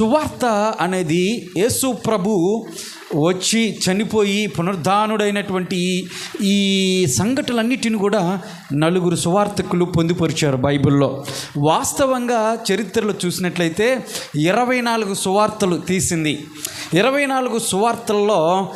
సువార్త అనేది యేసు ప్రభు వచ్చి చనిపోయి పునరుద్ధానుడైనటువంటి ఈ- సంఘటనలన్నిటిని కూడా నలుగురు సువార్తకులు పొందుపరిచారు బైబిల్లో. వాస్తవంగా చరిత్రలో చూసినట్లయితే ఇరవై నాలుగు సువార్తలు తీసింది. ఇరవై నాలుగు సువార్తల్లో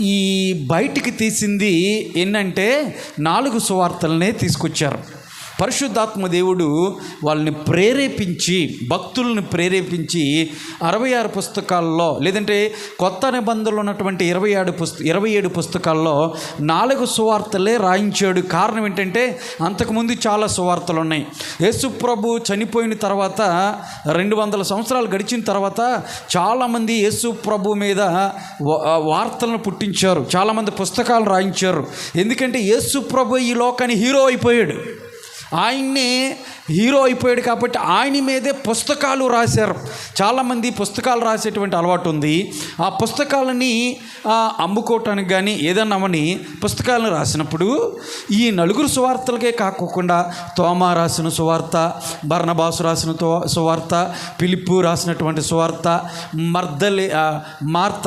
ఈ బయటికి తీసింది ఏంటంటే నాలుగు సువార్తలనే తీసుకొచ్చారు. పరిశుద్ధాత్మ దేవుడు వాళ్ళని ప్రేరేపించి భక్తులను ప్రేరేపించి అరవై ఆరు పుస్తకాల్లో లేదంటే కొత్త నిబంధనలు ఉన్నటువంటి ఇరవై ఏడు పుస్త ఇరవై ఏడు పుస్తకాల్లో నాలుగు సువార్తలే రాయించాడు. కారణం ఏంటంటే అంతకుముందు చాలా సువార్తలు ఉన్నాయి. యేసు ప్రభు చనిపోయిన తర్వాత రెండు వందల సంవత్సరాలు గడిచిన తర్వాత చాలామంది యేసు ప్రభు మీద వార్తలను పుట్టించారు. చాలామంది పుస్తకాలు రాయించారు. ఎందుకంటే యేసు ప్రభు ఈ లోకాన్ని హీరో అయిపోయాడు. ఆయన్నే హీరో అయిపోయాడు కాబట్టి ఆయన మీదే పుస్తకాలు రాశారు. చాలామంది పుస్తకాలు రాసేటువంటి అలవాటు ఉంది. ఆ పుస్తకాలని అమ్ముకోవటానికి కానీ ఏదన్నా అవని పుస్తకాలను రాసినప్పుడు ఈ నలుగురు సువార్తలకే కాకోకుండా తోమా రాసిన సువార్త బర్ణబాసు రాసిన తో సువార్త పిలుపు రాసినటువంటి సువార్త మర్దలే మార్త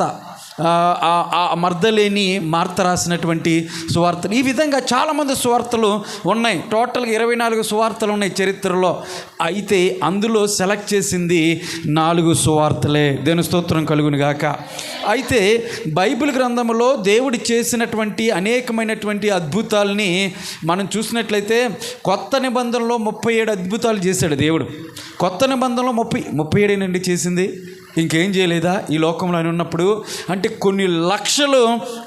ఆ, ఆ మర్దలేని మార్త రాసినటువంటి సువార్తలు. ఈ విధంగా చాలామంది సువార్తలు ఉన్నాయి. టోటల్గా ఇరవై నాలుగు సువార్తలు ఉన్నాయి చరిత్రలో. అయితే అందులో సెలెక్ట్ చేసింది నాలుగు సువార్తలే. దేని స్తోత్రం కలుగును గాక. అయితే బైబిల్ గ్రంథంలో దేవుడు చేసినటువంటి అనేకమైనటువంటి అద్భుతాలని మనం చూసినట్లయితే కొత్త నిబంధనలో ముప్పై ఏడు అద్భుతాలు చేశాడు దేవుడు. కొత్త నిబంధనలో ముప్పై ముప్పై ఏడేనండి చేసింది? ఇంకేం చేయలేదా? ఈ లోకంలో ఆయన ఉన్నప్పుడు అంటే కొన్ని లక్షలు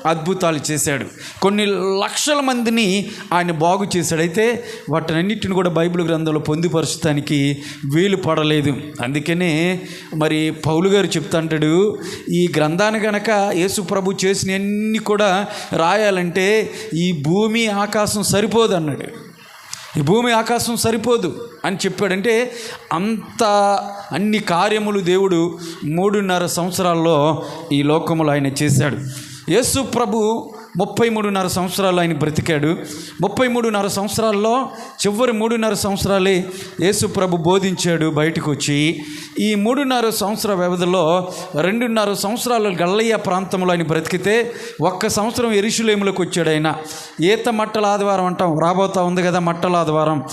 అద్భుతాలు చేశాడు. కొన్ని లక్షల మందిని ఆయన బాగు చేశాడు. అయితే వాటినన్నిటిని కూడా బైబిల్ గ్రంథంలో పొందుపరచడానికి వీలు పడలేదు. అందుకనే మరి పౌలు గారు చెప్తాంటాడు ఈ గ్రంథాన్ని గనక యేసు ప్రభు చేసినవన్నీ కూడా రాయాలంటే ఈ భూమి ఆకాశం సరిపోదు అన్నాడు. ఈ భూమి ఆకాశం సరిపోదు అని చెప్పాడంటే అంత అన్ని కార్యములు దేవుడు మూడున్నర సంవత్సరాల్లో ఈ లోకములు ఆయన చేశాడు. యేసు ప్రభు ముప్పై మూడున్నర సంవత్సరాలు ఆయన బ్రతికాడు. ముప్పై మూడున్నర సంవత్సరాల్లో చివరి మూడున్నర సంవత్సరాలే యేసు ప్రభు బోధించాడు బయటకు వచ్చి ఈ మూడున్నర సంవత్సర వ్యవధిలో రెండున్నర సంవత్సరాలు గల్లయ్య ప్రాంతంలో ఆయన బ్రతికితే ఒక్క సంవత్సరం ఎరుషులేములకు వచ్చాడు ఆయన. ఈత మట్టల ఆదివారం అంటాం రాబోతా ఉంది కదా మట్టల ఆదివారం.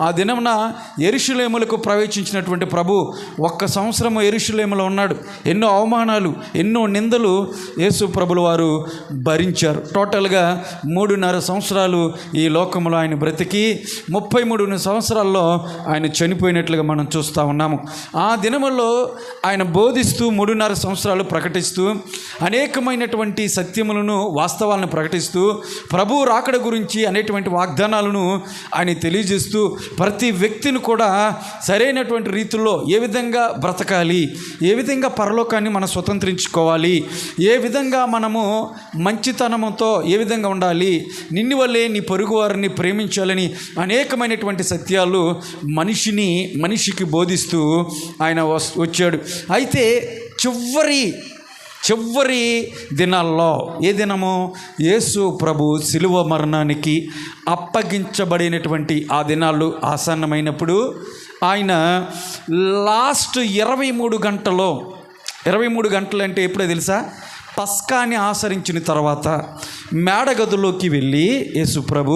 ఆ దినమున ఎరుషులేములకు ప్రవేశించినటువంటి ప్రభు ఒక్క సంవత్సరం ఎరుషులేములో ఉన్నాడు. ఎన్నో అవమానాలు ఎన్నో నిందలు యేసు ప్రభులు వారు భరించారు. టోటల్గా మూడున్నర సంవత్సరాలు ఈ లోకంలో ఆయన బ్రతికి ముప్పై మూడు సంవత్సరాల్లో ఆయన చనిపోయినట్లుగా మనం చూస్తూ ఉన్నాము. ఆ దినముల్లో ఆయన బోధిస్తూ మూడున్నర సంవత్సరాలు ప్రకటిస్తూ అనేకమైనటువంటి సత్యములను వాస్తవాలను ప్రకటిస్తూ ప్రభు రాకడ గురించి అనేటువంటి వాగ్దానాలను ఆయన తెలియజేస్తూ ప్రతి వ్యక్తిని కూడా సరైనటువంటి రీతిలో ఏ విధంగా బ్రతకాలి ఏ విధంగా పరలోకాన్ని మనం స్వతంత్రించుకోవాలి ఏ విధంగా మనము మంచితనము మంచితనముతో ఏ విధంగా ఉండాలి? నిన్ను వల్లే నీ పొరుగు వారిని ప్రేమించాలని అనేకమైనటువంటి సత్యాలు మనిషిని మనిషికి బోధిస్తూ ఆయన వచ్చాడు. అయితే చివరి చివరి దినాల్లో ఏ దినము? యేసు ప్రభు శిలువ మరణానికి అప్పగించబడినటువంటి ఆ దినాలు ఆసన్నమైనప్పుడు ఆయన లాస్ట్ ఇరవై మూడు గంటలో ఇరవై మూడు గంటలు అంటే ఎప్పుడో తెలుసా? పస్కాన్ని ఆచరించిన తర్వాత మేడగదిలోకి వెళ్ళి యేసు ప్రభు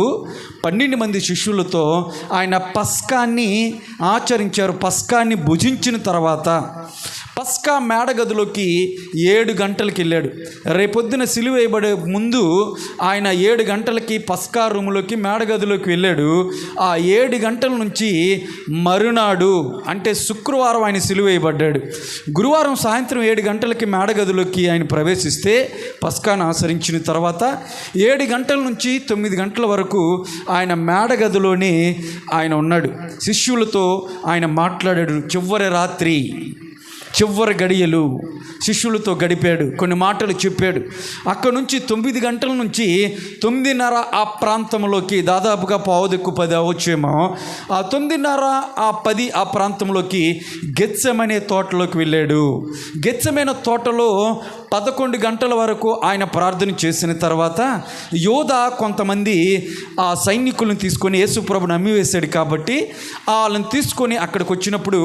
పన్నెండు మంది శిష్యులతో ఆయన పస్కాన్ని ఆచరించారు పస్కాన్ని భుజించిన తర్వాత పస్కా మేడగదిలోకి ఏడు గంటలకి వెళ్ళాడు రేపొద్దున సిలువ వేయబడే ముందు ఆయన ఏడు గంటలకి పస్కా రూములోకి మేడగదిలోకి వెళ్ళాడు. ఆ ఏడు గంటల నుంచి మరునాడు అంటే శుక్రవారం ఆయన సిలువ వేయబడ్డాడు. గురువారం సాయంత్రం ఏడు గంటలకి మేడగదిలోకి ఆయన ప్రవేశిస్తే పస్కాను ఆచరించిన తర్వాత ఏడు గంటల నుంచి తొమ్మిది గంటల వరకు ఆయన మేడగదిలోనే ఆయన ఉన్నాడు. శిష్యులతో ఆయన మాట్లాడాడు చివరి రాత్రి చివరి గడియలు శిష్యులతో గడిపాడు కొన్ని మాటలు చెప్పాడు. అక్కడ నుంచి తొమ్మిది గంటల నుంచి తొమ్మిదిన్నర ఆ ప్రాంతంలోకి దాదాపుగా పావుదెక్కు పది అవచ్చేమో ఆ తొమ్మిదిన్నర ఆ పది ఆ ప్రాంతంలోకి గెచ్చమనే తోటలోకి వెళ్ళాడు. గెచ్చమైన తోటలో పదకొండు గంటల వరకు ఆయన ప్రార్థన చేసిన తర్వాత యోధ కొంతమంది ఆ సైనికులను తీసుకొని యేసుప్రభుని నమ్మివేశాడు కాబట్టి వాళ్ళని తీసుకొని అక్కడికి వచ్చినప్పుడు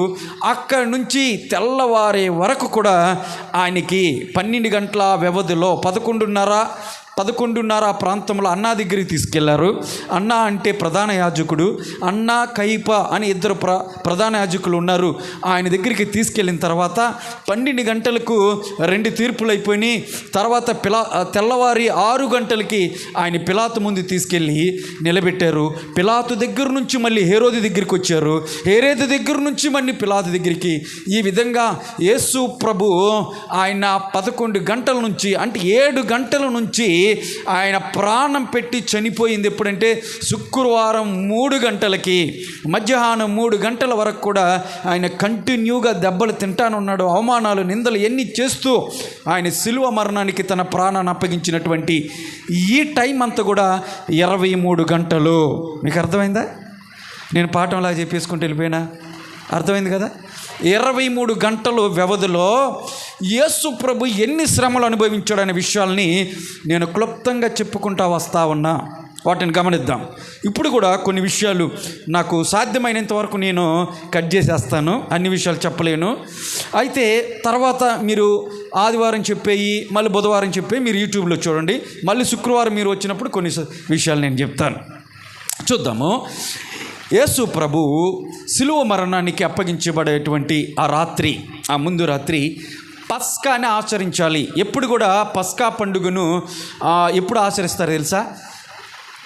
అక్కడి నుంచి తెల్లవారే వరకు కూడా ఆయనకి పన్నెండు గంటల వ్యవధిలో పదకొండున్నర పదకొండున్నర ఆ ప్రాంతంలో అన్నా దగ్గరికి తీసుకెళ్ళారు. అన్న అంటే ప్రధాన యాజకుడు. అన్న కైప అని ఇద్దరు ప్ర ప్రధాన యాజకులు ఉన్నారు. ఆయన దగ్గరికి తీసుకెళ్ళిన తర్వాత పన్నెండు గంటలకు రెండు తీర్పులు అయిపోయినాయి. తర్వాత పిలా తెల్లవారి ఆరు గంటలకి ఆయన పిలాతు ముందు తీసుకెళ్ళి నిలబెట్టారు. పిలాతు దగ్గర నుంచి మళ్ళీ హేరోది దగ్గరికి వచ్చారు. హేరేది దగ్గర నుంచి మళ్ళీ పిలాతు దగ్గరికి. ఈ విధంగా యేసు ప్రభు ఆయన పదకొండు గంటల నుంచి అంటే ఏడు గంటల నుంచి ఆయన ప్రాణం పెట్టి చనిపోయింది ఎప్పుడంటే శుక్రవారం మూడు గంటలకి. మధ్యాహ్నం మూడు గంటల వరకు కూడా ఆయన కంటిన్యూగా దెబ్బలు తింటానున్నాడు అవమానాలు నిందలు ఎన్ని చేస్తూ ఆయన శిలువ మరణానికి తన ప్రాణాన్ని అప్పగించినటువంటి ఈ టైం అంతా కూడా ఇరవై మూడు గంటలు. మీకు అర్థమైందా? నేను పాఠంలా చెప్పేసుకుంటూ వెళ్ళిపోయినా? అర్థమైంది కదా? ఇరవై మూడు గంటలు వ్యవధిలో యేసు ప్రభు ఎన్ని శ్రమలు అనుభవించాడనే విషయాల్ని నేను క్లుప్తంగా చెప్పుకుంటా వస్తా ఉన్నా. వాటిని గమనిద్దాం. ఇప్పుడు కూడా కొన్ని విషయాలు నాకు సాధ్యమైనంత వరకు నేను కట్ చేసేస్తాను. అన్ని విషయాలు చెప్పలేను. అయితే తర్వాత మీరు ఆదివారం చెప్పేయి మళ్ళీ బుధవారం చెప్పే మీరు యూట్యూబ్లో చూడండి. మళ్ళీ శుక్రవారం మీరు వచ్చినప్పుడు కొన్ని స- విషయాలు నేను చెప్తాను. చూద్దాము. యేసు ప్రభు శిలువ మరణానికి అప్పగించబడేటువంటి ఆ రాత్రి ఆ ముందు రాత్రి పస్కాని ఆచరించాలి. ఎప్పుడు కూడా పస్కా పండుగను ఎప్పుడు ఆచరిస్తారు తెలుసా?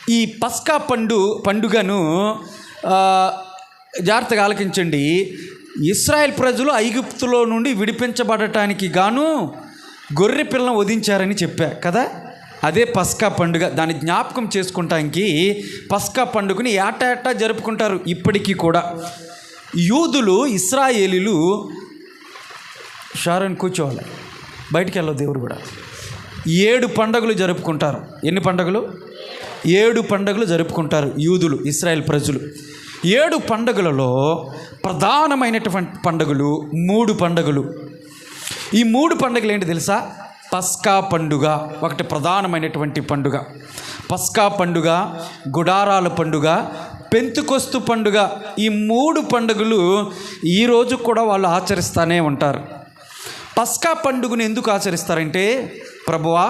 ఈ పస్కా పండు పండుగను జాగ్రత్తగా ఆలకించండి. ఇస్రాయెల్ ప్రజలు ఐగుప్తులో నుండి విడిపించబడటానికి గాను గొర్రె పిల్లను వధించారని చెప్పా కదా? అదే పస్కా పండుగ. దాని జ్ఞాపకం చేసుకుంటానికి పస్కా పండుగని ఏటా జరుపుకుంటారు ఇప్పటికీ కూడా. యూదులు ఇస్రాయేలీలు షారన్ కూర్చోవాలి. బయటికి వెళ్ళవు దేవుడు కూడా. ఏడు పండుగలు జరుపుకుంటారు. ఎన్ని పండుగలు? ఏడు పండుగలు జరుపుకుంటారు యూదులు ఇస్రాయేల్ ప్రజలు. ఏడు పండుగలలో ప్రధానమైనటువంటి పండుగలు మూడు పండుగలు. ఈ మూడు పండుగలు ఏంటి తెలుసా? పస్కా పండుగ ఒకటి ప్రధానమైనటువంటి పండుగ. పస్కా పండుగ గుడారాల పండుగ పెంతుకొస్తు పండుగ ఈ మూడు పండుగలు ఈరోజు కూడా వాళ్ళు ఆచరిస్తూనే ఉంటారు. పస్కా పండుగను ఎందుకు ఆచరిస్తారంటే ప్రభువా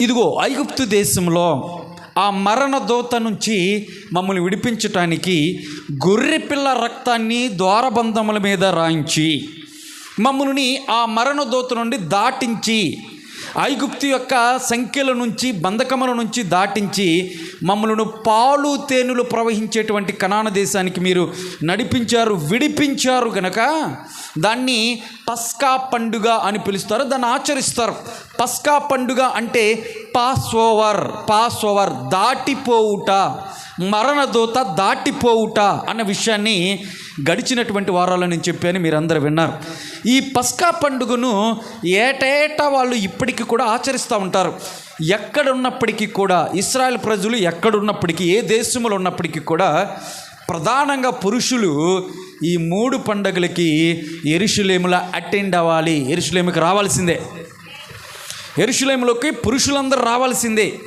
ఇదిగో ఐగుప్తు దేశంలో ఆ మరణ దోత నుంచి మమ్మల్ని విడిపించటానికి గొర్రెపిల్ల రక్తాన్ని ద్వారబంధముల మీద రాయించి మమ్మల్ని ఆ మరణ దోత నుండి దాటించి ఐగుప్తు యొక్క సంఖ్యల నుంచి బంధకముల నుంచి దాటించి మమ్మలను పాలు తేనెలు ప్రవహించేటువంటి కణాన దేశానికి మీరు నడిపించారు విడిపించారు గనక దాన్ని పస్కా పండుగ అని పిలుస్తారు దాన్ని ఆచరిస్తారు. పస్కా పండుగ అంటే పాస్ ఓవర్ పాస్ ఓవర్ దాటిపోవుట. మరణదూత దాటిపోవుట అన్న విషయాన్ని గడిచినటువంటి వారాల్లో నేను చెప్పాను మీరందరూ విన్నారు. ఈ పస్కా పండుగను ఏటేటా వాళ్ళు ఇప్పటికీ కూడా ఆచరిస్తూ ఉంటారు. ఎక్కడున్నప్పటికీ కూడా ఇస్రాయల్ ప్రజలు ఎక్కడున్నప్పటికీ ఏ దేశంలో ఉన్నప్పటికీ కూడా ప్రధానంగా పురుషులు ఈ మూడు పండగలకి ఎరుషులేముల అటెండ్ అవ్వాలి. ఎరుషులేముకి రావాల్సిందే. ఎరుషులేములోకి పురుషులందరూ రావాల్సిందే.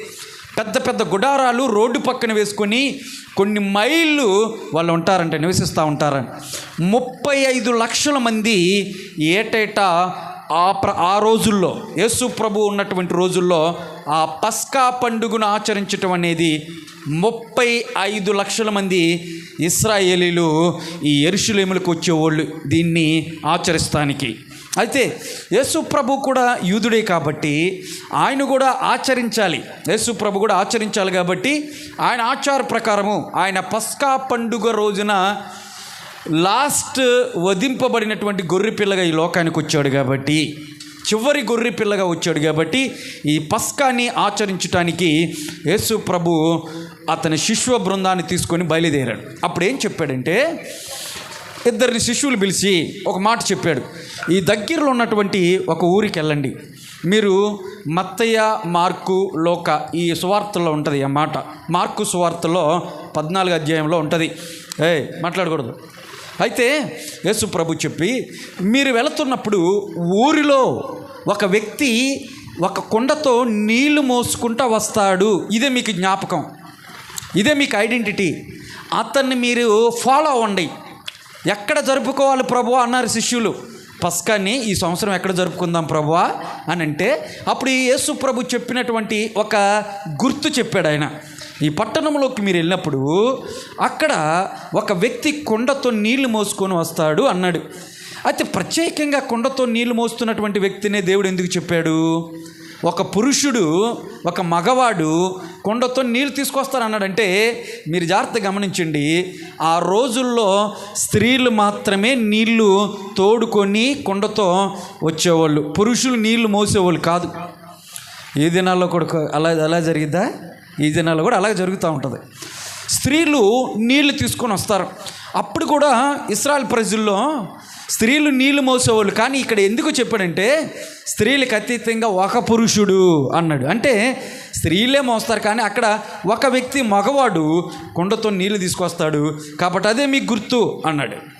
పెద్ద పెద్ద గుడారాలు రోడ్డు పక్కన వేసుకొని కొన్ని మైళ్ళు వాళ్ళు ఉంటారంట నివసిస్తూ ఉంటారంట ముప్పై ఐదు లక్షల మంది ఏటేటా ఆ ప్ర ఆ రోజుల్లో యేసు ప్రభు ఉన్నటువంటి రోజుల్లో ఆ పస్కా పండుగను ఆచరించటం అనేది ముప్పై ఐదు లక్షల మంది ఇస్రాయేలీలు ఈ ఎరుషులేములకు వచ్చేవాళ్ళు దీన్ని ఆచరిస్తానికి. అయితే యేసు ప్రభు కూడా యూదుడే కాబట్టి ఆయన కూడా ఆచరించాలి. యేసు ప్రభు కూడా ఆచరించాలి కాబట్టి ఆయన ఆచార ప్రకారము ఆయన పస్కా పండుగ రోజున లాస్ట్ వధింపబడినటువంటి గొర్రె పిల్లగా ఈ లోకానికి వచ్చాడు కాబట్టి చివరి గొర్రె పిల్లగా వచ్చాడు కాబట్టి ఈ పస్కాని ఆచరించడానికి యేసు ప్రభు అతని శిష్వ బృందాన్ని తీసుకొని బయలుదేరాడు. అప్పుడు ఏం చెప్పాడంటే ఇద్దరిని శిష్యులు పిలిచి ఒక మాట చెప్పాడు. ఈ దగ్గరలో ఉన్నటువంటి ఒక ఊరికి వెళ్ళండి. మీరు మత్తయ్య మార్కు లోక ఈ సువార్తలో ఉంటుంది ఆ మాట. మార్కు సువార్తలో పద్నాలుగు అధ్యాయంలో ఉంటుంది. ఏ మాట్లాడకూడదు. అయితే యేసు ప్రభు చెప్పి మీరు వెళుతున్నప్పుడు ఊరిలో ఒక వ్యక్తి ఒక కుండతో నీళ్ళు మోసుకుంటా వస్తాడు. ఇదే మీకు జ్ఞాపకం. ఇదే మీకు ఐడెంటిటీ. అతన్ని మీరు ఫాలో అవ్వండి. ఎక్కడ జరుపుకోవాలి ప్రభు అన్నారు శిష్యులు. పస్కాన్ని ఈ సంవత్సరం ఎక్కడ జరుపుకుందాం ప్రభువా అని అంటే అప్పుడు యేసు ప్రభు చెప్పినటువంటి ఒక గుర్తు చెప్పాడు ఆయన. ఈ పట్టణంలోకి మీరు వెళ్ళినప్పుడు అక్కడ ఒక వ్యక్తి కొండతో నీళ్ళు మోసుకొని వస్తాడు అన్నాడు. అయితే ప్రత్యేకంగా కొండతో నీళ్ళు మోస్తున్నటువంటి వ్యక్తినే దేవుడు ఎందుకు చెప్పాడు? ఒక పురుషుడు ఒక మగవాడు కొండతో నీళ్ళు తీసుకొస్తారు అన్నాడంటే మీరు జాగ్రత్త గమనించండి ఆ రోజుల్లో స్త్రీలు మాత్రమే నీళ్ళు తోడుకొని కొండతో వచ్చేవాళ్ళు. పురుషులు నీళ్ళు మోసేవాళ్ళు కాదు. ఈ దినాల్లో కూడా అలా అలా జరిగిద్దా? ఈ దినాల్లో కూడా అలాగే జరుగుతూ ఉంటుంది. స్త్రీలు నీళ్ళు తీసుకొని వస్తారు. అప్పుడు కూడా ఇస్రాయల్ ప్రజల్లో స్త్రీలు నీళ్ళు మోసేవాళ్ళు. కానీ ఇక్కడ ఎందుకు చెప్పాడంటే స్త్రీలకు అతీతంగా ఒక పురుషుడు అన్నాడు. అంటే స్త్రీలే మోస్తారు కానీ అక్కడ ఒక వ్యక్తి మగవాడు కుండతో నీళ్ళు తీసుకొస్తాడు. కాబట్టి అదే మీకు గుర్తు అన్నాడు.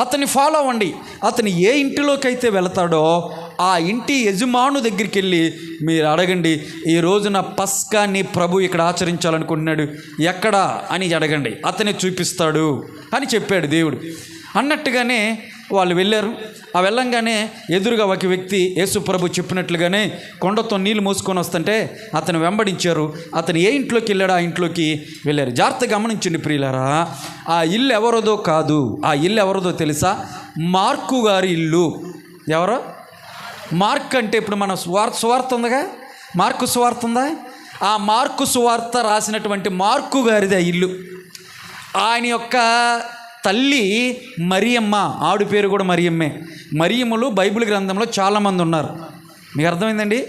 అతన్ని ఫాలో అవ్వండి. అతను ఏ ఇంటిలోకి అయితే వెళతాడో ఆ ఇంటి యజమాను దగ్గరికి వెళ్ళి మీరు అడగండి ఈ రోజున పస్కాన్ని ప్రభు ఇక్కడ ఆచరించాలనుకుంటున్నాడు. ఎక్కడా అని అడగండి. అతనే చూపిస్తాడు. అని చెప్పాడు దేవుడు. అన్నట్టుగానే వాళ్ళు వెళ్ళారు. ఆ వెళ్ళంగానే ఎదురుగా ఒక వ్యక్తి యేసుప్రభు చెప్పినట్లుగానే కొండతో నీళ్ళు మోసుకొని వస్తుంటే అతను వెంబడించారు. అతను ఏ ఇంట్లోకి వెళ్ళాడు ఆ ఇంట్లోకి వెళ్ళారు. జాగ్రత్త గమనించండి ప్రియులారా ఆ ఇల్లు ఎవరిదో కాదు. ఆ ఇల్లు ఎవరిదో తెలుసా? మార్కు గారి ఇల్లు. ఎవరో? మార్క్ అంటే ఇప్పుడు మన స్వార్ స్వార్థ ఉందిగా? మార్కు స్వార్థ ఉందా? ఆ మార్కు సువార్త రాసినటువంటి మార్కు గారిది ఆ ఇల్లు. ఆయన యొక్క తల్లి మరియమ్మ ఆడు పేరు కూడా మరియమ్మే. మరియమ్మలు బైబిల్ గ్రంథంలో చాలామంది ఉన్నారు. మీకు అర్థమైందండి?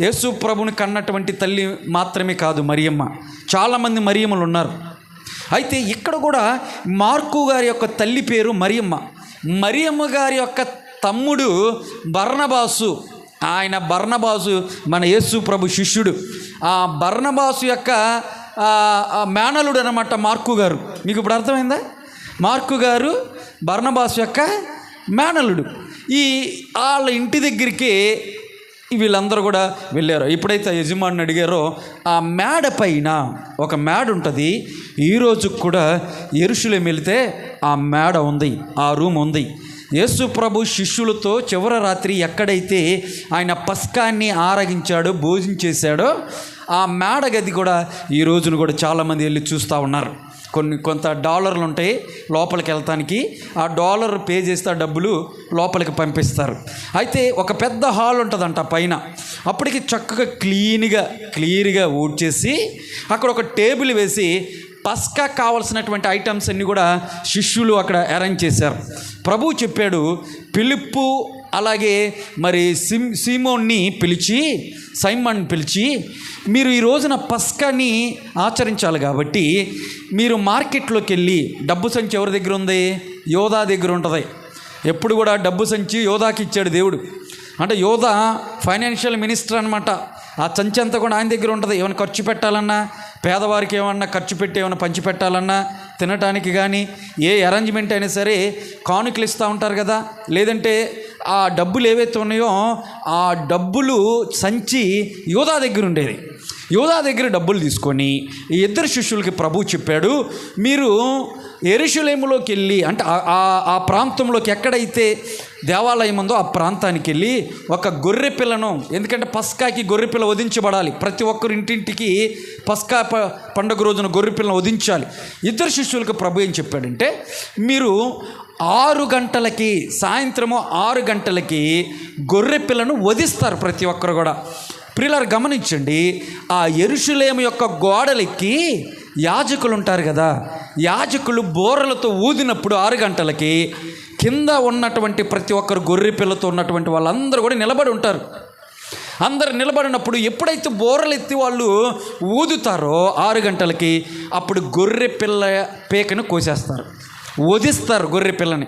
యేసు ప్రభుని కన్నటువంటి తల్లి మాత్రమే కాదు మరియమ్మ. చాలామంది మరియమ్మలు ఉన్నారు. అయితే ఇక్కడ కూడా మార్కు గారి యొక్క తల్లి పేరు మరియమ్మ. మరియమ్మ గారి యొక్క తమ్ముడు బర్ణబాసు. ఆయన బర్ణబాసు మన యేసు ప్రభు శిష్యుడు. ఆ బర్ణబాసు యొక్క మేనలుడు అనమాట మార్కు గారు. మీకు ఇప్పుడు అర్థమైందా? మార్కు గారు బర్ణబాసు యొక్క మేనలుడు ఈ వాళ్ళ ఇంటి దగ్గరికి వీళ్ళందరూ కూడా వెళ్ళారు. ఎప్పుడైతే యజమాని అడిగారో ఆ మేడ పైన ఒక మేడ ఉంటుంది. ఈరోజు కూడా ఎరుషులేం వెళితే ఆ మేడ ఉంది ఆ రూమ్ ఉంది. యేసు ప్రభు శిష్యులతో చివరి రాత్రి ఎక్కడైతే ఆయన పస్కాన్ని ఆరగించాడో భోజనం చేశాడో ఆ మేడ గది కూడా ఈ రోజున కూడా చాలామంది వెళ్ళి చూస్తూ ఉన్నారు. కొన్ని కొంత డాలర్లు ఉంటాయి లోపలికి వెళ్తానికి ఆ డాలర్ పే చేస్తే డబ్బులు లోపలికి పంపిస్తారు. అయితే ఒక పెద్ద హాల్ ఉంటుందంట పైన. అప్పటికి చక్కగా క్లీన్గా క్లియర్గా ఊడ్చేసి అక్కడ ఒక టేబుల్ వేసి పస్కా కావాల్సినటువంటి ఐటమ్స్ అన్నీ కూడా శిష్యులు అక్కడ అరేంజ్ చేశారు. ప్రభు చెప్పాడు పిలుపు అలాగే మరి సిమ్ సీమోన్ని పిలిచి సైమన్ పిలిచి మీరు ఈ రోజున పస్కాని ఆచరించాలి కాబట్టి మీరు మార్కెట్లోకి వెళ్ళి డబ్బు సంచి ఎవరి దగ్గర ఉంది? యోధా దగ్గర ఉంటుంది. ఎప్పుడు కూడా డబ్బు సంచి యోధాకి ఇచ్చాడు దేవుడు. అంటే యోధ ఫైనాన్షియల్ మినిస్టర్ అనమాట ఆ సంచి అంతా కూడా ఆయన దగ్గర ఉంటుంది. ఏమైనా ఖర్చు పెట్టాలన్నా పేదవారికి ఏమన్నా ఖర్చు పెట్టి ఏమైనా పంచి పెట్టాలన్నా తినటానికి కానీ ఏ అరేంజ్మెంట్ అయినా సరే కానుకలు ఇస్తూ ఉంటారు కదా. లేదంటే ఆ డబ్బులు ఏవైతే ఉన్నాయో ఆ డబ్బులు సంచి యోధా దగ్గర ఉండేది. యోధా దగ్గర డబ్బులు తీసుకొని ఈ ఇద్దరు శిష్యులకి ప్రభు చెప్పాడు మీరు ఎరుషులేములోకి వెళ్ళి అంటే ఆ- ఆ- ప్రాంతంలోకి ఎక్కడైతే దేవాలయం ఉందో ఆ ప్రాంతానికి వెళ్ళి ఒక గొర్రె పిల్లను ఎందుకంటే పస్కాకి గొర్రె పిల్ల వధించబడాలి. ప్రతి ఒక్కరు ఇంటింటికి పస్కా ప- పండుగ రోజున గొర్రె పిల్లను వధించాలి. ఇద్దరు శిష్యులకు ప్రభు ఏం చెప్పాడంటే మీరు ఆరు గంటలకి సాయంత్రము ఆరు గంటలకి గొర్రె పిల్లను వధిస్తారు ప్రతి ఒక్కరు కూడా. ప్రిల్లర్ గమనించండి ఆ ఎరుషులేము యొక్క గోడలెక్కి యాజకులు ఉంటారు కదా. యాజకులు బోరలతో ఊదినప్పుడు ఆరు గంటలకి కింద ఉన్నటువంటి ప్రతి ఒక్కరు గొర్రె పిల్లతో ఉన్నటువంటి వాళ్ళందరూ కూడా నిలబడి ఉంటారు. అందరు నిలబడినప్పుడు ఎప్పుడైతే బోరలు ఎత్తి వాళ్ళు ఊదుతారో ఆరు గంటలకి అప్పుడు గొర్రె పిల్ల పేకను కోసేస్తారు. వదిస్తారు గొర్రె పిల్లని.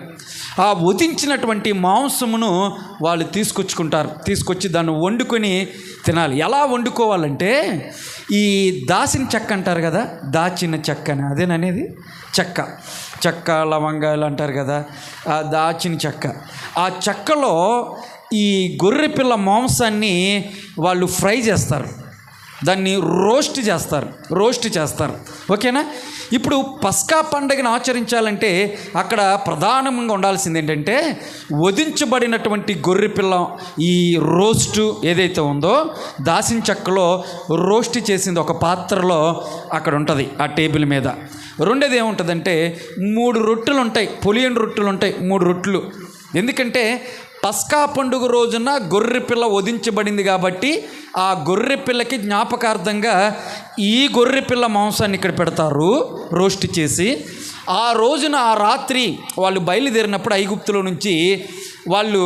ఆ వధించినటువంటి మాంసమును వాళ్ళు తీసుకొచ్చుకుంటారు. తీసుకొచ్చి దాన్ని వండుకొని తినాలి. ఎలా వండుకోవాలంటే ఈ దాసిన చెక్క అంటారు కదా దాచిన చెక్క అని అదేననేది? చెక్క. చెక్క లవంగాలు అంటారు కదా ఆ దాచిన చెక్క. ఆ చెక్కలో ఈ గొర్రె పిల్ల మాంసాన్ని వాళ్ళు ఫ్రై చేస్తారు. దాన్ని రోస్ట్ చేస్తారు రోస్ట్ చేస్తారు. ఓకేనా? ఇప్పుడు పస్కా పండగను ఆచరించాలంటే అక్కడ ప్రధానంగా ఉండాల్సింది ఏంటంటే వధించబడినటువంటి గొర్రె పిల్ల ఈ రోస్టు ఏదైతే ఉందో దాసిన చెక్కలో రోస్ట్ చేసింది ఒక పాత్రలో అక్కడ ఉంటుంది ఆ టేబుల్ మీద. రెండోది ఏముంటుందంటే మూడు రొట్టెలు ఉంటాయి పొలియన్ రొట్టెలు ఉంటాయి మూడు రొట్టెలు. ఎందుకంటే పస్కా పండుగ రోజున గొర్రె పిల్ల వధించబడింది కాబట్టి ఆ గొర్రె పిల్లకి జ్ఞాపకార్థంగా ఈ గొర్రె పిల్ల మాంసాన్ని ఇక్కడ పెడతారు రోస్ట్ చేసి. ఆ రోజున ఆ రాత్రి వాళ్ళు బయలుదేరినప్పుడు ఐగుప్తులో నుంచి వాళ్ళు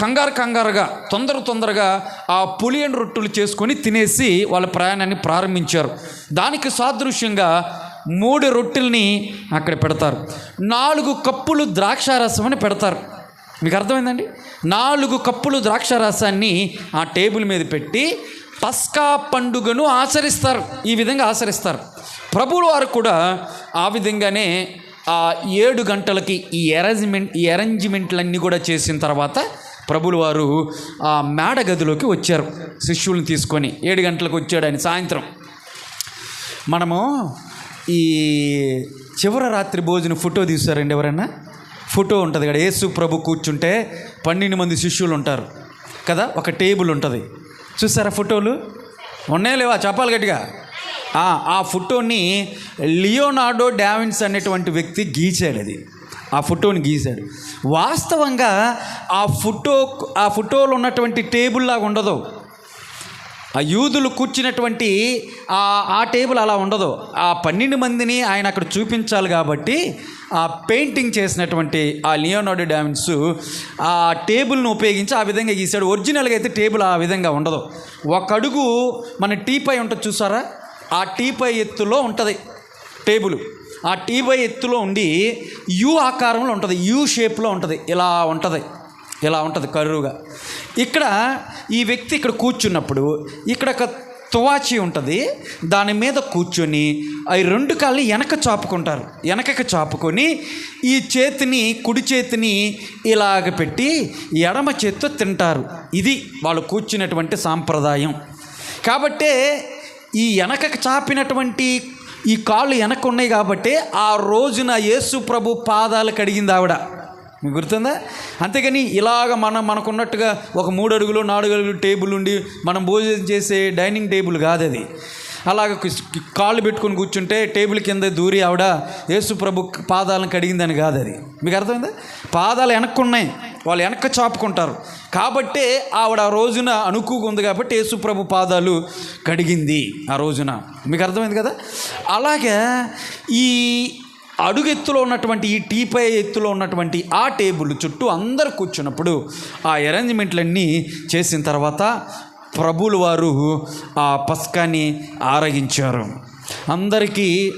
కంగారు కంగారుగా తొందర తొందరగా ఆ పులియన్ రొట్టెలు చేసుకొని తినేసి వాళ్ళ ప్రయాణాన్ని ప్రారంభించారు. దానికి సాదృశ్యంగా మూడు రొట్టెల్ని అక్కడ పెడతారు. నాలుగు కప్పులు ద్రాక్షారసం అని పెడతారు. మీకు అర్థమైందండి? నాలుగు కప్పులు ద్రాక్ష రసాన్ని ఆ టేబుల్ మీద పెట్టి పస్కా పండుగను ఆచరిస్తారు. ఈ విధంగా ఆచరిస్తారు. ప్రభుల వారు కూడా ఆ విధంగానే ఆ ఏడు గంటలకి ఈ అరేంజ్మెంట్ ఈ అరేంజ్మెంట్లన్నీ కూడా చేసిన తర్వాత ప్రభులు వారు ఆ మేడ గదిలోకి వచ్చారు. శిష్యుల్ని తీసుకొని ఏడు గంటలకు వచ్చాడు ఆయన సాయంత్రం. మనము ఈ చివరి రాత్రి భోజన ఫోటో తీశారండి ఎవరైనా ఫోటో ఉంటుంది కదా యేసు ప్రభు కూర్చుంటే పన్నెండు మంది శిష్యులు ఉంటారు కదా ఒక టేబుల్ ఉంటుంది. చూసారా ఫోటోలు? ఉన్నాయా లేవా? చెప్పాలి గట్టిగా. ఆ, ఫోటోని లియోనార్డో డావిన్స్ అనేటువంటి వ్యక్తి గీచాడు అది. ఆ ఫోటోని గీశాడు. వాస్తవంగా ఆ ఫోటో ఆ ఫోటోలో ఉన్నటువంటి టేబుల్ లాగా ఉండదు. ఆ యూదులు కూర్చున్నటువంటి ఆ ఆ టేబుల్ అలా ఉండదు. ఆ పన్నెండు మందిని ఆయన అక్కడ చూపించాలి కాబట్టి ఆ పెయింటింగ్ చేసినటువంటి ఆ లియోనార్డో డామిన్స్ ఆ టేబుల్ను ఉపయోగించి ఆ విధంగా గీశాడు. ఒరిజినల్గా అయితే టేబుల్ ఆ విధంగా ఉండదు. ఒక అడుగు మన టీపై ఉంటుంది చూసారా? ఆ టీపై ఎత్తులో ఉంటుంది టేబుల్. ఆ టీపై ఎత్తులో ఉండి యూ ఆకారంలో ఉంటుంది యూ షేప్లో ఉంటుంది. ఇలా ఉంటుంది. ఇలా ఉంటుంది కరువుగా ఇక్కడ ఈ వ్యక్తి ఇక్కడ కూర్చున్నప్పుడు ఇక్కడ ఒక తువాచి ఉంటుంది. దాని మీద కూర్చొని అవి రెండు కాళ్ళు వెనక చాపుకుంటారు. వెనకకి చాపుకొని ఈ చేతిని కుడి చేతిని ఇలాగ పెట్టి ఎడమ చేత్తో తింటారు. ఇది వాళ్ళు కూర్చున్నటువంటి సాంప్రదాయం. కాబట్టే ఈ వెనకకి చాపినటువంటి ఈ కాళ్ళు వెనక ఉన్నాయి కాబట్టి ఆ రోజున యేసు ప్రభు పాదాలు కడిగింది ఆవిడ. మీకు గుర్తుందా? అంతేకాని ఇలాగ మనం మనకున్నట్టుగా ఒక మూడు అడుగులు నాలుగు అడుగులు టేబుల్ ఉండి మనం భోజనం చేసే డైనింగ్ టేబుల్ కాదు అది అలాగ కాళ్ళు పెట్టుకొని కూర్చుంటే టేబుల్ కింద దూరి ఆవిడ యేసు ప్రభు పాదాలను కడిగిందని కాదు అది మీకు అర్థమైందా? పాదాలు వెనక్కున్నాయి. వాళ్ళు వెనక్క చాపుకుంటారు. కాబట్టే ఆవిడ ఆ రోజున అనుకుగా ఉంది కాబట్టి యేసు ప్రభు పాదాలు కడిగింది ఆ రోజున. మీకు అర్థమైంది కదా? అలాగే ఈ అడుగు ఎత్తులో ఉన్నటువంటి ఈ టీపై ఎత్తులో ఉన్నటువంటి ఆ టేబుల్ చుట్టూ అందరు కూర్చున్నప్పుడు ఆ అరేంజ్మెంట్లన్నీ చేసిన తర్వాత ప్రభులు వారు ఆ పస్కాని ఆరగించారు. అందరికీ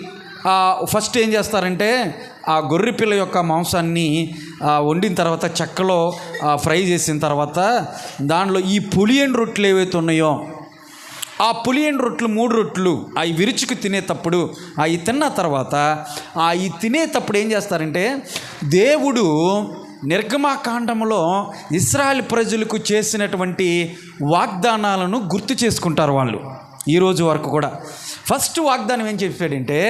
ఫస్ట్ ఏం చేస్తారంటే ఆ గొర్రె పిల్ల యొక్క మాంసాన్ని వండిన తర్వాత చెక్కలో ఫ్రై చేసిన తర్వాత దానిలో ఈ పులియన్ రొట్టెలు ఏవైతే ఉన్నాయో ఆ పులియని రొట్లు మూడు రొట్లు అవి విరుచుకు తినేటప్పుడు అవి తిన్న తర్వాత అవి తినేటప్పుడు ఏం చేస్తారంటే దేవుడు నిర్గమాకాండంలో ఇస్రాయల్ ప్రజలకు చేసినటువంటి వాగ్దానాలను గుర్తు చేసుకుంటారు వాళ్ళు ఈరోజు వరకు కూడా. ఫస్ట్ వాగ్దానం ఏం చెప్పాడంటే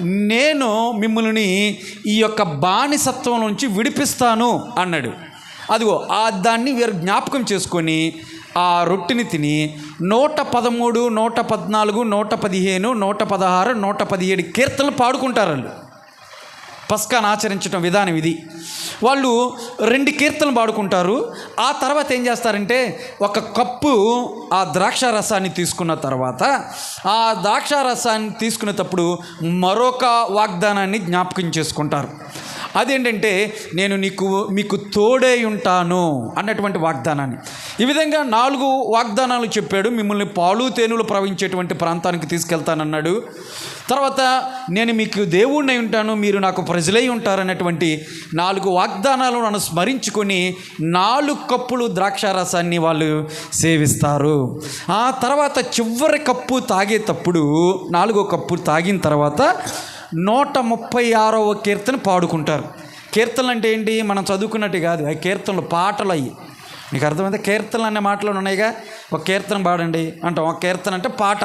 నేను మిమ్మల్ని ఈ యొక్క బానిసత్వం నుంచి విడిపిస్తాను అన్నాడు. అదిగో ఆ దాన్ని వీరు జ్ఞాపకం చేసుకొని ఆ రొట్టెని తిని నూట పదమూడు నూట పద్నాలుగు నూట పదిహేను నూట పదహారు నూట పదిహేడు కీర్తనలు పాడుకుంటారు వాళ్ళు. పస్కాను ఆచరించడం విధానం ఇది. వాళ్ళు రెండు కీర్తనలు పాడుకుంటారు. ఆ తర్వాత ఏం చేస్తారంటే ఒక కప్పు ఆ ద్రాక్ష రసాన్ని తీసుకున్న తర్వాత ఆ ద్రాక్ష రసాన్ని తీసుకునేటప్పుడు మరొక వాగ్దానాన్ని జ్ఞాపకం చేసుకుంటారు. అదేంటంటే నేను నీకు మీకు తోడే ఉంటాను అన్నటువంటి వాగ్దానాన్ని. ఈ విధంగా నాలుగు వాగ్దానాలు చెప్పాడు. మిమ్మల్ని పాలు తేనెలు ప్రవహించేటువంటి ప్రాంతానికి తీసుకెళ్తానన్నాడు. తర్వాత నేను మీకు దేవుణ్ణి ఉంటాను మీరు నాకు ప్రజలై ఉంటారనేటువంటి నాలుగు వాగ్దానాలను నన్ను స్మరించుకొని నాలుగు కప్పులు ద్రాక్షారసాన్ని వాళ్ళు సేవిస్తారు. ఆ తర్వాత చివరి కప్పు తాగేటప్పుడు నాలుగో కప్పు తాగిన తర్వాత నూట ముప్పై ఆరవ కీర్తన పాడుకుంటారు. కీర్తనలు అంటే ఏంటి? మనం చదువుకున్నట్టు కాదు. ఆ కీర్తనలు పాటలు అయ్యి. మీకు అర్థమైంది? కీర్తనలు అనే మాటలు ఉన్నాయిగా. ఒక కీర్తన పాడండి అంటాం. ఒక కీర్తన అంటే పాట.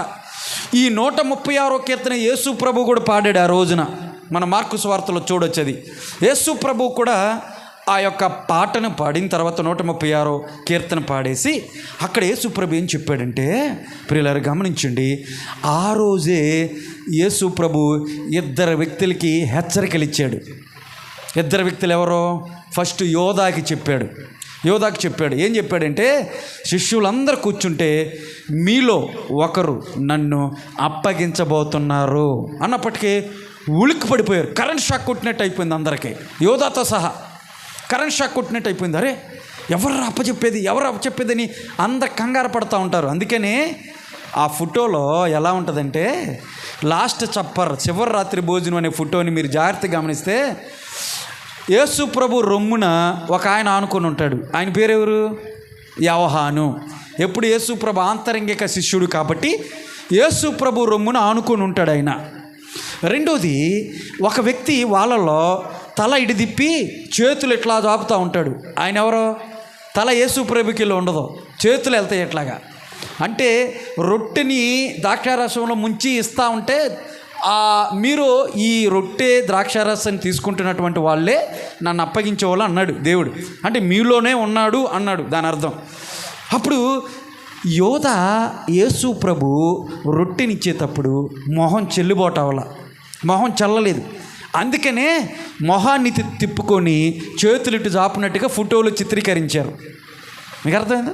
ఈ నూట ముప్పై ఆరో కీర్తన యేసు ప్రభు కూడా పాడాడు ఆ రోజున. మన మార్కు స్వార్తలో చూడొచ్చేది. యేసు ప్రభు కూడా ఆ యొక్క పాటను పాడిన తర్వాత నూట ముప్పై ఆరో కీర్తన పాడేసి అక్కడ యేసుప్రభు ఏం చెప్పాడంటే ప్రియులారు గమనించండి. ఆ రోజే యేసుప్రభు ఇద్దరు వ్యక్తులకి హెచ్చరికలు ఇచ్చాడు ఇద్దరు వ్యక్తులు ఎవరో? ఫస్ట్ యోధాకి చెప్పాడు. యోధాకి చెప్పాడు. ఏం చెప్పాడంటే శిష్యులందరూ కూర్చుంటే మీలో ఒకరు నన్ను అప్పగించబోతున్నారు. అన్నప్పటికీ ఉలిక్కి పడిపోయారు. కరెంట్ షాక్ కొట్టినట్టు అయిపోయింది అందరికీ. యోధాతో సహా కరెంట్ షాక్ కొట్టినట్టు అయిపోయింది. అరే ఎవరు అప్పచెప్పేది ఎవరు అప్పచెప్పేదని అందరు కంగారు పడుతూ ఉంటారు. అందుకనే ఆ ఫోటోలో ఎలా ఉంటుందంటే లాస్ట్ చప్పర్ చివరి రాత్రి భోజనం అనే ఫోటోని మీరు జాగ్రత్తగా గమనిస్తే యేసు ప్రభు రొమ్మున ఒక ఆయన ఆనుకొని ఉంటాడు. ఆయన పేరెవరు? యవహాను. ఎప్పుడు యేసు ప్రభు ఆంతరంగిక శిష్యుడు కాబట్టి యేసు ప్రభు రొమ్మున ఆనుకొని ఉంటాడు ఆయన. రెండోది ఒక వ్యక్తి వాళ్ళలో తల ఇడిదిప్పి చేతులు ఇట్లా దాపుతూ ఉంటాడు. ఆయన ఎవరో? తల యేసు ప్రభుకిలో ఉండదు. చేతులు వెళ్తాయి ఇట్లాగా అంటే రొట్టెని ద్రాక్షారసంలో ముంచి ఇస్తూ ఉంటే మీరు ఈ రొట్టె ద్రాక్షారసాన్ని తీసుకుంటున్నటువంటి వాళ్ళే నన్ను అప్పగించేవాళ్ళు అన్నాడు దేవుడు. అంటే మీలోనే ఉన్నాడు అన్నాడు దాని అర్థం. అప్పుడు యోధ యేసు ప్రభు రొట్టెనిచ్చేటప్పుడు మొహం చెల్లుబోటవల. మొహం చల్లలేదు. అందుకనే మొహాన్ని తి- తిప్పుకొని చేతులు ఇటు చాపునట్టుగా ఫోటోలు చిత్రీకరించారు. మీకు అర్థమైందా?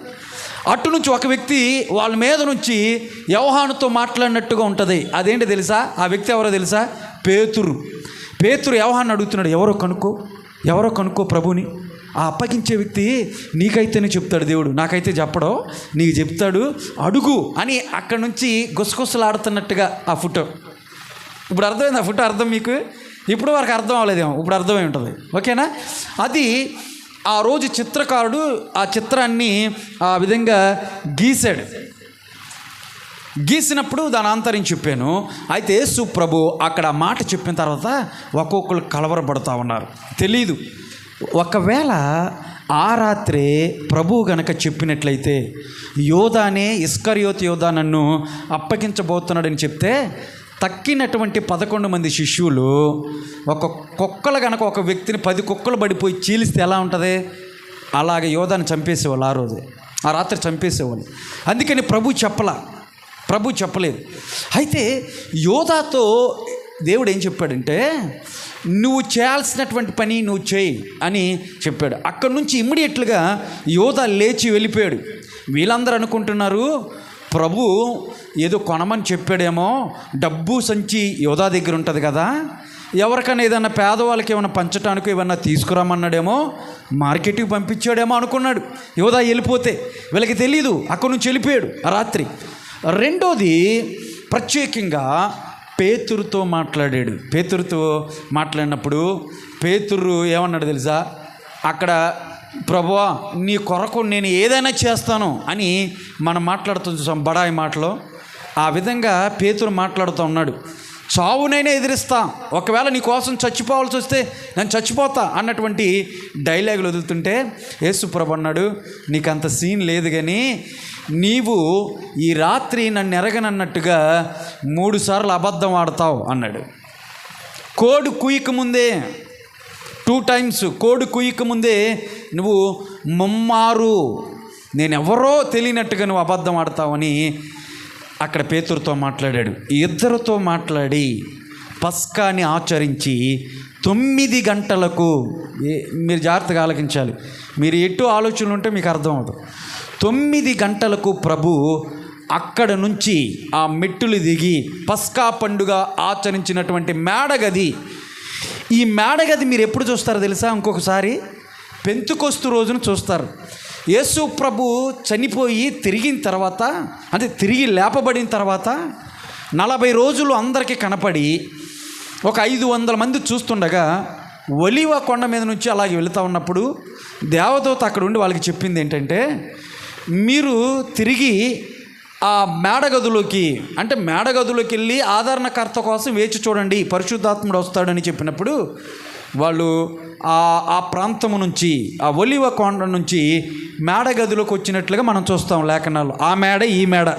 అటు నుంచి ఒక వ్యక్తి వాళ్ళ మీద నుంచి యవహానుతో మాట్లాడినట్టుగా ఉంటుంది. అదేంటి తెలుసా? ఆ వ్యక్తి ఎవరో తెలుసా? పేతురు. పేతురు యవహాన్ని అడుగుతున్నాడు ఎవరో కనుక్కో? ఎవరో కనుక్కో ప్రభుని? ఆ అప్పగించే వ్యక్తి నీకైతేనే చెప్తాడు దేవుడు. నాకైతే చెప్పడో నీకు చెప్తాడు అడుగు అని అక్కడి నుంచి గుసగుసలాడుతున్నట్టుగా ఆ ఫోటో. ఇప్పుడు అర్థమైంది? ఆ ఫోటో అర్థం మీకు? ఇప్పుడు వరకు అర్థం అవ్వలేదేమో. ఇప్పుడు అర్థమై ఉంటుంది. ఓకేనా? అది ఆ రోజు చిత్రకారుడు ఆ చిత్రాన్ని ఆ విధంగా గీశాడు. గీసినప్పుడు దాని ఆంతర్యం చెప్పాను. అయితే యేసు ప్రభు అక్కడ మాట చెప్పిన తర్వాత ఒక్కొక్కరు కలవరపడుతూ ఉన్నారు. తెలీదు. ఒకవేళ ఆ రాత్రే ప్రభు గనక చెప్పినట్లయితే యోధానే ఇస్కర్యోత్ యోధా నన్ను అప్పగించబోతున్నాడని చెప్తే తక్కినటువంటి పదకొండు మంది శిష్యులు ఒక కుక్కలు గనక ఒక వ్యక్తిని పది కుక్కలు పడిపోయి చీలిస్తే ఎలా ఉంటుంది? అలాగే యోధాన్ని చంపేసేవాళ్ళు ఆ రోజు. ఆ రాత్రి చంపేసేవాళ్ళు. అందుకని ప్రభు చెప్పలా. ప్రభు చెప్పలేదు. అయితే యోధాతో దేవుడు ఏం చెప్పాడంటే నువ్వు చేయాల్సినటువంటి పని నువ్వు చేయి అని చెప్పాడు. అక్కడి నుంచి ఇమ్మీడియట్లుగా యోధ లేచి వెళ్ళిపోయాడు. వీళ్ళందరూ అనుకుంటున్నారు ప్రభు ఏదో కొనమని చెప్పాడేమో డబ్బు సంచి యోధా దగ్గర ఉంటుంది కదా ఎవరికైనా ఏదైనా పేదవాళ్ళకి ఏమైనా పంచటానికి ఏమన్నా తీసుకురామన్నాడేమో మార్కెట్కి పంపించాడేమో అనుకున్నాడు. యోధా వెళ్ళిపోతే వీళ్ళకి తెలియదు అక్కడి నుంచి వెళ్ళిపోయాడు రాత్రి. రెండోది ప్రత్యేకంగా పేతురుతో మాట్లాడాడు. పేతురుతో మాట్లాడినప్పుడు పేతురు ఏమన్నాడు తెలుసా? అక్కడ ప్రభువా నీ కొరకు నేను ఏదైనా చేస్తాను అని మనం మాట్లాడుతూ చూసాం బడాయి మాటలో. ఆ విధంగా పేతురు మాట్లాడుతూ ఉన్నాడు. చావునైనా ఎదిరిస్తా. ఒకవేళ నీ కోసం చచ్చిపోవాల్సి వస్తే నేను చచ్చిపోతా అన్నటువంటి డైలాగులు వదులుతుంటే యేసుప్రభు అన్నాడు నీకు అంత సీన్ లేదు కానీ నీవు ఈ రాత్రి నన్ను ఎరగనన్నట్టుగా మూడుసార్లు అబద్ధం ఆడతావు అన్నాడు. కోడు కుయ్యక ముందే టూ టైమ్స్ కోడి కుయ్యక ముందే నువ్వు ముమ్మారు నేను ఎవరో తెలియనట్టుగా నువ్వు అబద్ధం ఆడతావని అక్కడ పేతురుతో మాట్లాడాడు. ఈ ఇద్దరితో మాట్లాడి పస్కాని ఆచరించి తొమ్మిది గంటలకు మీరు జాగ్రత్తగా ఆలోచించాలి. మీరు ఎటు ఆలోచనలు ఉంటే మీకు అర్థం అవుతుంది తొమ్మిది గంటలకు ప్రభు అక్కడ నుంచి ఆ మెట్టులు దిగి పస్కా పండుగ ఆచరించినటువంటి మేడగది ఈ మేడగది మీరు ఎప్పుడు చూస్తారో తెలుసా? ఇంకొకసారి పెంతుకొస్తు రోజున చూస్తారు. యేసు ప్రభు చనిపోయి తిరిగిన తర్వాత అంటే తిరిగి లేపబడిన తర్వాత నలభై రోజులు అందరికీ కనపడి ఒక ఐదు వందల మంది చూస్తుండగా ఒలివ కొండ మీద నుంచి అలాగే వెళుతూ ఉన్నప్పుడు దేవదూత అక్కడ ఉండి వాళ్ళకి చెప్పింది ఏంటంటే మీరు తిరిగి ఆ మేడగదిలోకి అంటే మేడగదిలోకి వెళ్ళి ఆదరణకర్త కోసం వేచి చూడండి పరిశుద్ధాత్ముడు వస్తాడని చెప్పినప్పుడు వాళ్ళు ఆ ఆ ప్రాంతము నుంచి ఆ ఒలివ కొండ నుంచి మేడగదిలోకి వచ్చినట్లుగా మనం చూస్తాం లేఖనాలు. ఆ మేడ ఈ మేడ.